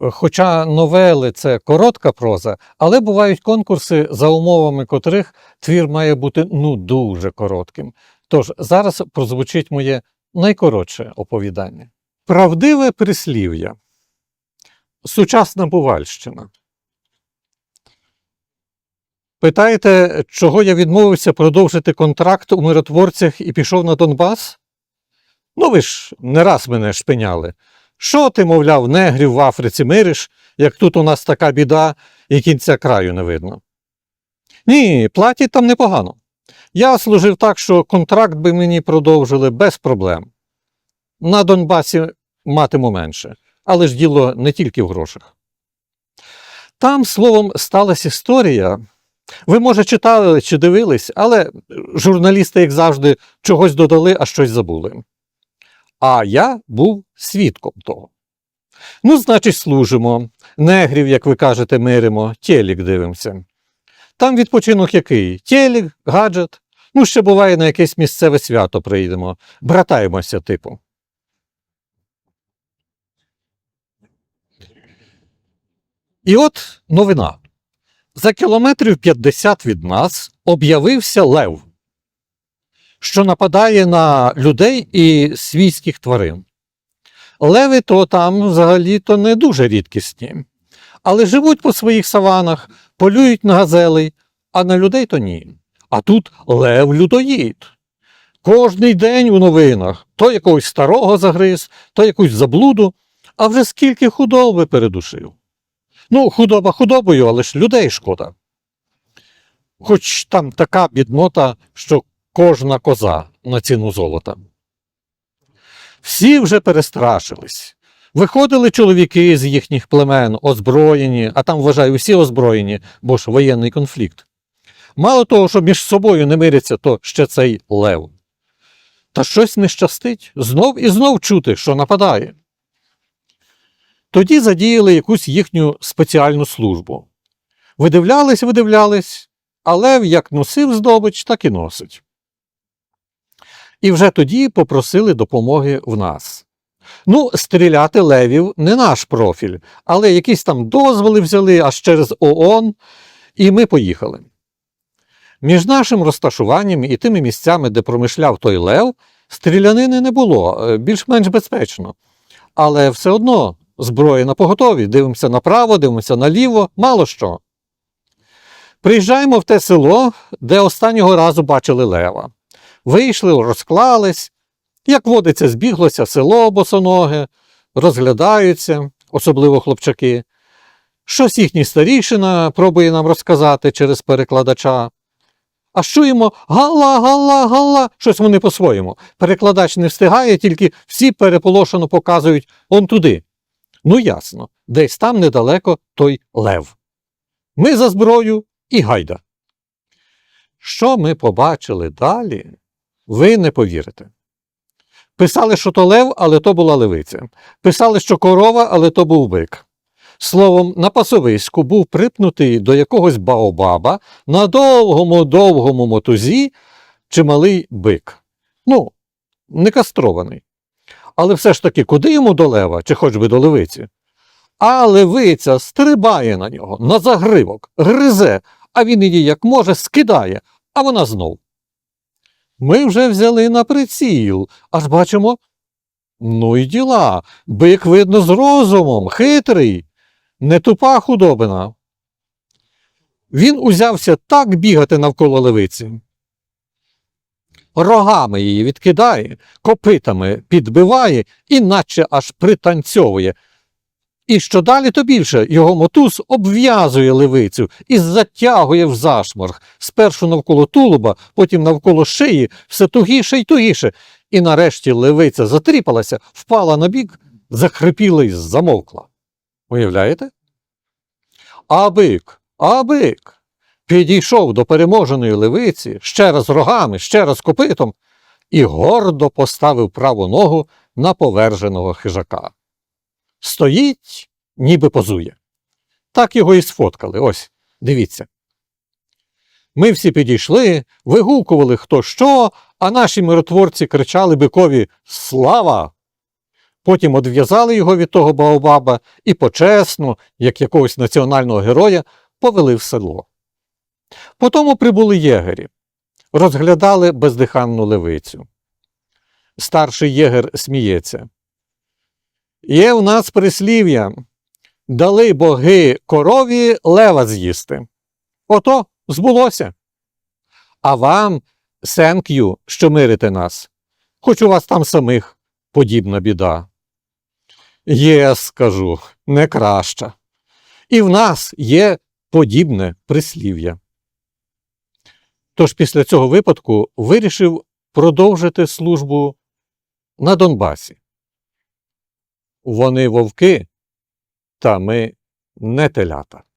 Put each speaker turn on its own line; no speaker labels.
Хоча новели це коротка проза, але бувають конкурси, за умовами котрих твір має бути ну дуже коротким. Тож зараз прозвучить моє найкоротше оповідання. Правдиве прислів'я. Сучасна Бувальщина. Питаєте, чого я відмовився продовжити контракт у миротворцях і пішов на Донбас? Ну ви ж не раз мене шпиняли. Що ти, мовляв, негрів в Африці мириш, як тут у нас така біда і кінця краю не видно? Ні, платять там непогано. Я служив так, що контракт би мені продовжили без проблем. На Донбасі матиму менше, але ж діло не тільки в грошах. Там, словом, сталася історія. Ви, може, читали чи дивились, але журналісти, як завжди, чогось додали, а щось забули. А я був свідком того. Ну, значить, служимо. Негрів, як ви кажете, миримо, телік дивимося. Там відпочинок який? Телік, гаджет. Ну, ще буває, на якесь місцеве свято приїдемо. Братаємося, типу. І от новина. За кілометрів 50 від нас об'явився лев, що нападає на людей і свійських тварин. Леви то там взагалі-то не дуже рідкісні, але живуть по своїх саванах, полюють на газелей, а на людей то ні. А тут лев людоїд. Кожний день у новинах то якогось старого загриз, то якусь заблуду, а вже скільки худоби передушив. Ну, худоба худобою, але ж людей шкода. Хоч там така біднота, що кожна коза на ціну золота. Всі вже перестрашились. Виходили чоловіки з їхніх племен, озброєні, а там, вважаю, всі озброєні, бо ж воєнний конфлікт. Мало того, що між собою не миряться, то ще цей лев. Та щось не щастить, знов і знов чути, що нападає. Тоді задіяли якусь їхню спеціальну службу. Видивлялись, видивлялись, а лев як носив здобич, так і носить. І вже тоді попросили допомоги в нас. Ну, стріляти левів не наш профіль, але якісь там дозволи взяли аж через ООН, і ми поїхали. Між нашим розташуванням і тими місцями, де промишляв той лев, стрілянини не було, е, більш-менш безпечно. Але все одно зброя на поготові, дивимося направо, дивимося наліво, мало що. Приїжджаємо в те село, де останнього разу бачили лева. Вийшли, розклались, як водиться, збіглося село босоноге, розглядаються, особливо хлопчаки. Щось їхній старішина пробує нам розказати через перекладача. А чуємо гала, гала, гала, щось вони по-своєму. Перекладач не встигає, тільки всі переполошено показують он туди. Ну, ясно, десь там недалеко той лев. Ми за зброю і гайда. Що ми побачили далі, ви не повірите. Писали, що то лев, але то була левиця. Писали, що корова, але то був бик. Словом, на пасовиську був припнутий до якогось баобаба на довгому довгому мотузі чималий бик. Ну, не кастрований. Але все ж таки, куди йому до лева, чи хоч би до левиці? А левиця стрибає на нього, на загривок, гризе, а він її, як може, скидає, а вона знов. Ми вже взяли на приціл, аж бачимо. Ну і діла. Бик, видно, з розумом, хитрий, не тупа худобина. Він узявся так бігати навколо левиці. Рогами її відкидає, копитами підбиває і наче аж пританцьовує. І що далі, то більше його мотуз обв'язує левицю і затягує в зашморг, спершу навколо тулуба, потім навколо шиї, все тугіше й тугіше. І нарешті левиця затріпалася, впала на бік, захрипіла й замовкла. Уявляєте? А бик, а бик підійшов до переможеної левиці ще раз рогами, ще раз копитом і гордо поставив праву ногу на поверженого хижака. Стоїть, ніби позує. Так його і сфоткали. Ось, дивіться. Ми всі підійшли, вигукували хто що, а наші миротворці кричали бикові Слава! Потім одв'язали його від того Баобаба і почесно, як якогось національного героя, повели в село. Потому прибули єгері, розглядали бездиханну левицю. Старший єгер сміється. Є в нас прислів'я дали боги корові лева з'їсти. Ото збулося. А вам, сенк'ю, що мирите нас, хоч у вас там самих подібна біда. Є, скажу, не краща. І в нас є подібне прислів'я. Тож після цього випадку вирішив продовжити службу на Донбасі. Вони вовки, та ми не телята.